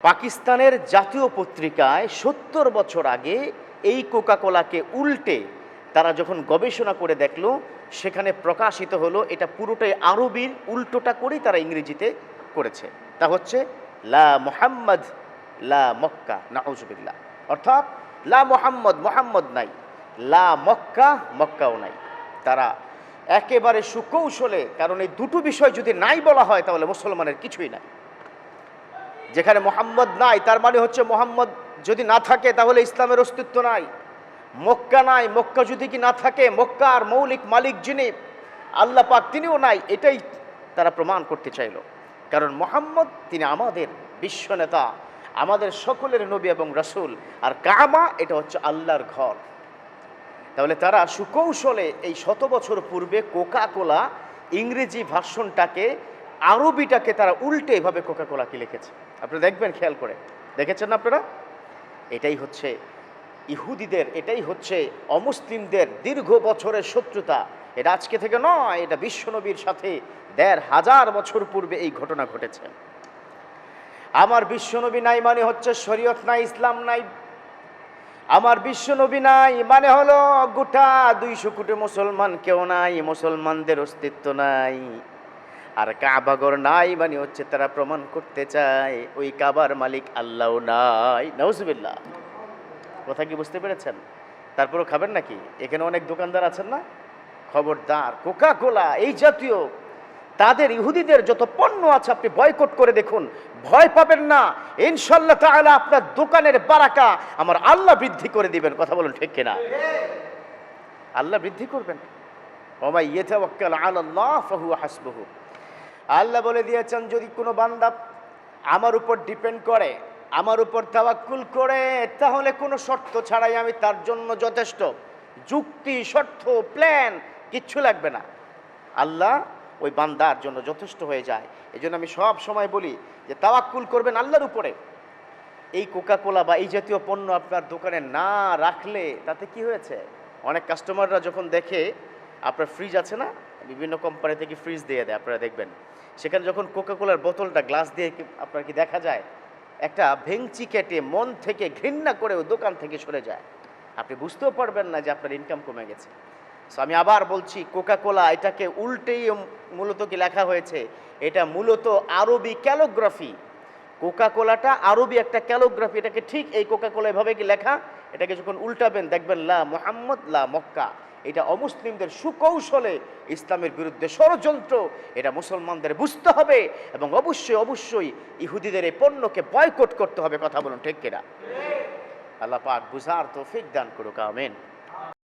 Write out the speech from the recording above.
পাকিস্তানের জাতীয় পত্রিকায় সত্তর বছর আগে এই কোকাকোলাকে উল্টে তারা যখন গবেষণা করে দেখল, সেখানে প্রকাশিত হলো এটা পুরোটাই আরবির উল্টোটা করেই তারা ইংরেজিতে করেছে। তা হচ্ছে, লা মোহাম্মদ, লা মক্কা, নাউজুবিল্লাহ। অর্থাৎ, লা মোহাম্মদ মোহাম্মদ নাই। লা মক্কা, মক্কাও নাই। তারা একেবারে সুকৌশলে, কারণ এই দুটো বিষয় যদি নাই বলা হয়, তাহলে মুসলমানের কিছুই নাই। যেখানে মোহাম্মদ নাই, তার মানে হচ্ছে মোহাম্মদ যদি না থাকে, তাহলে ইসলামের অস্তিত্ব নাই। মক্কা নাই, মক্কা যদি কি না থাকে, মক্কার মৌলিক মালিক যিনি, আল্লাহ পাক তিনিও নাই, এটাই তারা প্রমাণ করতে চাইল। কারণ মোহাম্মদ তিনি আমাদের বিশ্ব নেতা, আমাদের সকলের নবী এবং রসুল, আর কামা এটা হচ্ছে আল্লাহর ঘর। তাহলে তারা সুকৌশলে এই শত বছর পূর্বে কোকা কোলা ইংরেজি ভাষণটাকে আরবিটাকে তারা উল্টে এভাবে কোকা কোলাকে লিখেছে? আপনারা দেখবেন, খেয়াল করে। দেখেছেন আপনারা? এটাই হচ্ছে ইহুদিদের, এটাই হচ্ছে অমুসলিমদের দীর্ঘ বছরের শত্রুতা। এটা আজকে থেকে নয়, এটা বিশ্বনবীর সাথে দেড় হাজার বছর পূর্বে এই ঘটনা ঘটেছে। আমার বিশ্বনবী নাই মানে হচ্ছে শরীয়ত নাই, ইসলাম নাই। আমার বিশ্বনবী নাই মানে হলো গোটা দুইশো কোটি মুসলমান কেউ নাই, মুসলমানদের অস্তিত্ব নাই। আর কাবাগর নাই মানে হচ্ছে তারা প্রমাণ করতে চায়, ওই কাবার মালিক আল্লাহ নাই। নজবিল্লা কথা কি বুঝতে পেরেছেন? তারপরেও খাবেন নাকি? এখানে অনেক দোকানদার আছেন না? খবরদার কোকা কোলা এই জাতীয়। তাদের ইহুদিদের যত পণ্য আছে আপনি বয়কট করে দেখুন। ভয় পাবেন না। ইনশাল্লাহ তাআলা আপনার দোকানের বারাকা আমার আল্লাহ বৃদ্ধি করে দিবেন। কথা বলুন ঠিক কিনা? আল্লাহ বৃদ্ধি করবেন। ওমাই আলাল্লাহ ফাহুয়া হাসবুহু। আল্লাহ বলে দিয়েছেন, যদি কোনো বান্দা আমার উপর ডিপেন্ড করে, আমার উপর তাওয়াক্কুল করে, তাহলে কোনো শর্ত ছাড়াই আমি তার জন্য যথেষ্ট। যুক্তি, শর্ত প্ল্যান কিচ্ছু লাগবে না। আল্লাহ ওই বান্দার জন্য যথেষ্ট হয়ে যায়। এই জন্য আমি সব সময় বলি যে, তাওয়াক্কুল করবেন আল্লাহর উপরে। এই কোকা কোলা বা এই জাতীয় পণ্য আপনার দোকানে না রাখলে তাতে কি হয়েছে? অনেক কাস্টমাররা যখন দেখে, আপনার ফ্রিজ আছে না? বিভিন্ন কোম্পানি থেকে ফ্রিজ দিয়ে দেয়, আপনারা দেখবেন। সেখানে যখন কোকাকোলার বোতলটা গ্লাস দিয়ে আপনার কি দেখা যায়? একটা ভেংচি কেটে মন থেকে ঘৃণা করে ও দোকান থেকে সরে যায়। আপনি বুঝতেও পারবেন না যে আপনার ইনকাম কমে গেছে। সো আমি আবার বলছি কোকাকোলা এটাকে উল্টেই মূলত কি লেখা হয়েছে? এটা মূলত আরবি ক্যালোগ্রাফি কোকাকোলাটা আরবি একটা ক্যালোগ্রাফি এটাকে ঠিক এই কোকা কোলা এভাবে কি লেখা? এটাকে যখন উল্টাবেন, দেখবেন লা মোহাম্মদ, লা মক্কা। এটা অমুসলিমদের সুকৌশলে ইসলামের বিরুদ্ধে ষড়যন্ত্র এটা মুসলমানদের বুঝতে হবে এবং অবশ্যই অবশ্যই ইহুদিদের এই পণ্যকে বয়কট করতে হবে কথা বলুন ঠিক কিনা? আল্লাহ পাক বুঝার তৌফিক দান করুক আমেন।